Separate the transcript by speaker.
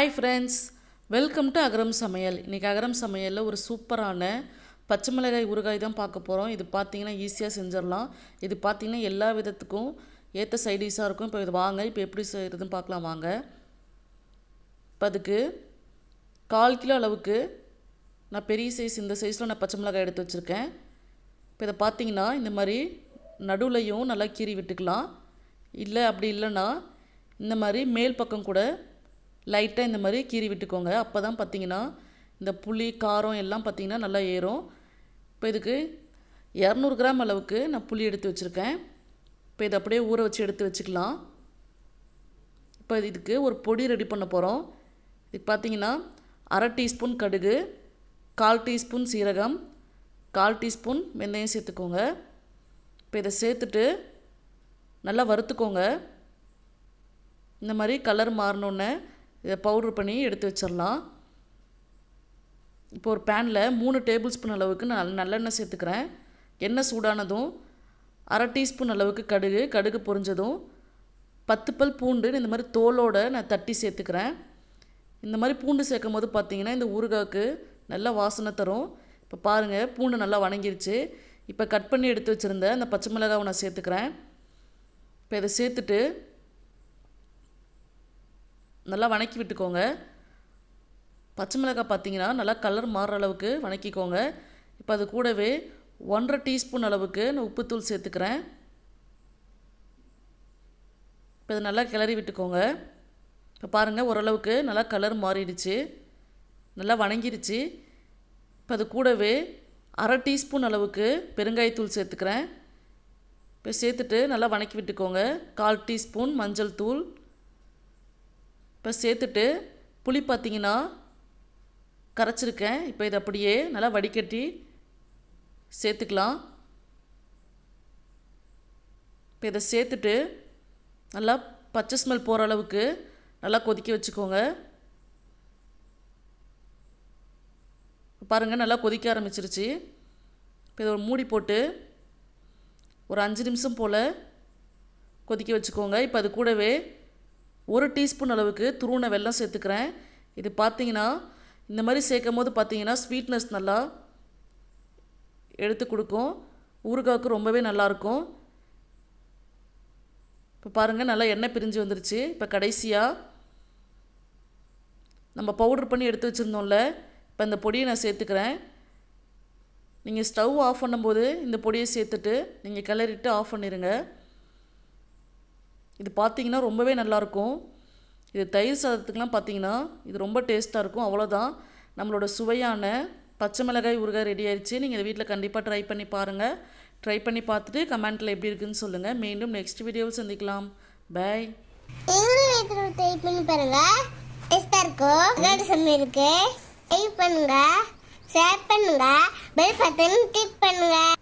Speaker 1: Hi friends welcome to Agaram சமையல் இன்றைக்கி அகரம் சமையலில் ஒரு சூப்பரான பச்சை மிளகாய் ஊறுகாய் தான் பார்க்க போகிறோம் இது பார்த்தீங்கன்னா ஈஸியாக செஞ்சிடலாம். இது பார்த்தீங்கன்னா எல்லா விதத்துக்கும் ஏற்ற சைடிஷாக இருக்கும். இப்போ இது வாங்க இப்போ எப்படி செய்கிறதுன்னு பார்க்கலாம் வாங்க. இப்போ அதுக்கு கால் கிலோ அளவுக்கு நான் பெரிய சைஸ் இந்த சைஸில் நான் பச்சை மிளகாய் எடுத்து வச்சுருக்கேன். இப்போ இதை பார்த்தீங்கன்னா இந்த மாதிரி நடுவுலையும் நல்லா கீறி விட்டுக்கலாம். இல்லை அப்படி இல்லைன்னா இந்த மாதிரி மேல் பக்கம் கூட லைட்டாக இந்த மாதிரி கீறி விட்டுக்கோங்க. அப்போ தான் பார்த்தீங்கன்னா இந்த புளி காரம் எல்லாம் பார்த்தீங்கன்னா நல்லா ஏறும். இப்போ இதுக்கு இரநூறு கிராம் அளவுக்கு நான் புளி எடுத்து வச்சுருக்கேன். இப்போ இதை அப்படியே ஊற வச்சு எடுத்து வச்சுக்கலாம். இப்போ இதுக்கு ஒரு பொடி ரெடி பண்ண போகிறோம் இதுக்கு பார்த்தீங்கன்னா அரை டீஸ்பூன் கடுகு கால் டீஸ்பூன் சீரகம் கால் டீஸ்பூன் வெந்தயம் சேர்த்துக்கோங்க. இப்போ இதை சேர்த்துட்டு நல்லா வறுத்துக்கோங்க. இந்த மாதிரி கலர் மாறினோன்னே இதை பவுட்ரு பண்ணி எடுத்து வச்சிடலாம். இப்போ ஒரு பேனில் மூணு டேபிள் ஸ்பூன் அளவுக்கு நான் நல்லெண்ணெய் சேர்த்துக்கிறேன். எண்ணெய் சூடானதும் அரை டீஸ்பூன் அளவுக்கு கடுகு கடுகு பொரிஞ்சதும் பத்து பல் பூண்டு இந்த மாதிரி தோலோடு நான் தட்டி சேர்த்துக்கிறேன். இந்த மாதிரி பூண்டு சேர்க்கும் போது பார்த்தீங்கன்னா இந்த ஊறுகாய்க்கு நல்லா வாசனை தரும். இப்போ பாருங்கள் பூண்டு நல்லா வணங்கிருச்சு. இப்போ கட் பண்ணி எடுத்து வச்சுருந்த அந்த பச்சை மிளகாவை நான் சேர்த்துக்கிறேன். இப்போ இதை சேர்த்துட்டு நல்லா வணக்கி விட்டுக்கோங்க. பச்சை மிளகாய் பார்த்தீங்கன்னா நல்லா கலர் மாறுற அளவுக்கு வணக்கிக்கோங்க. இப்போ அது கூடவே ஒன்றரை டீஸ்பூன் அளவுக்கு நான் உப்புத்தூள் சேர்த்துக்கிறேன். இப்போ இதை நல்லா கிளறி விட்டுக்கோங்க. இப்போ பாருங்கள் ஓரளவுக்கு நல்லா கலர் மாறிடுச்சு. நல்லா வணங்கிடுச்சு. இப்போ அது கூடவே அரை டீஸ்பூன் அளவுக்கு பெருங்காயத்தூள் சேர்த்துக்கிறேன். இப்போ சேர்த்துட்டு நல்லா வணக்கி விட்டுக்கோங்க. கால் டீஸ்பூன் மஞ்சள் தூள். இப்போ சேர்த்துட்டு புளி பார்த்தீங்கன்னா கரைச்சிருக்கேன். இப்போ இதை அப்படியே நல்லா வடிகட்டி சேர்த்துக்கலாம். இப்போ இதை சேர்த்துட்டு நல்லா பச்சை ஸ்மெல் போகிற அளவுக்கு நல்லா கொதிக்க வச்சுக்கோங்க. பாருங்கள் நல்லா கொதிக்க ஆரம்பிச்சிருச்சு. இப்போ இதை ஒரு மூடி போட்டு ஒரு அஞ்சு நிமிஷம் போல் கொதிக்க வச்சுக்கோங்க. இப்போ அது கூடவே ஒரு டீஸ்பூன் அளவுக்கு துருவன வெள்ளம் சேர்த்துக்கிறேன். இது பார்த்தீங்கன்னா இந்த மாதிரி சேர்க்கும் போது பார்த்தீங்கன்னா ஸ்வீட்னஸ் நல்லா எடுத்து கொடுக்கும். ஊறுகாய்க்கு ரொம்பவே நல்லாயிருக்கும். இப்போ பாருங்கள் நல்லா எண்ணெய் பிரிஞ்சு வந்துருச்சு. இப்போ கடைசியாக நம்ம பவுடர் பண்ணி எடுத்து வச்சுருந்தோம்ல இப்போ இந்த பொடியை நான் சேர்த்துக்கிறேன். நீங்கள் ஸ்டவ் ஆஃப் பண்ணும்போது இந்த பொடியை சேர்த்துட்டு நீங்கள் கிளறிட்டு ஆஃப் பண்ணிடுங்க இது பார்த்தீங்கன்னா ரொம்பவே நல்லாயிருக்கும் இது தயிர் சாதத்துக்கெலாம் பார்த்தீங்கன்னா இது ரொம்ப டேஸ்ட்டாக இருக்கும். அவ்வளோதான் நம்மளோட சுவையான பச்சை மிளகாய் ஊறுகாய் ரெடி ஆயிடுச்சு. நீங்கள் இதை வீட்டில் கண்டிப்பாக ட்ரை பண்ணி பாருங்கள் ட்ரை பண்ணி பார்த்துட்டு கமெண்ட்டில் எப்படி இருக்குன்னு சொல்லுங்கள் மீண்டும் நெக்ஸ்ட் வீடியோவில் சந்திக்கலாம். பாய்
Speaker 2: ட்ரை பண்ணி பாருங்கள் டேஸ்டாக இருக்கும் விளையாட்டு try share bell button click பண்ணுங்கள்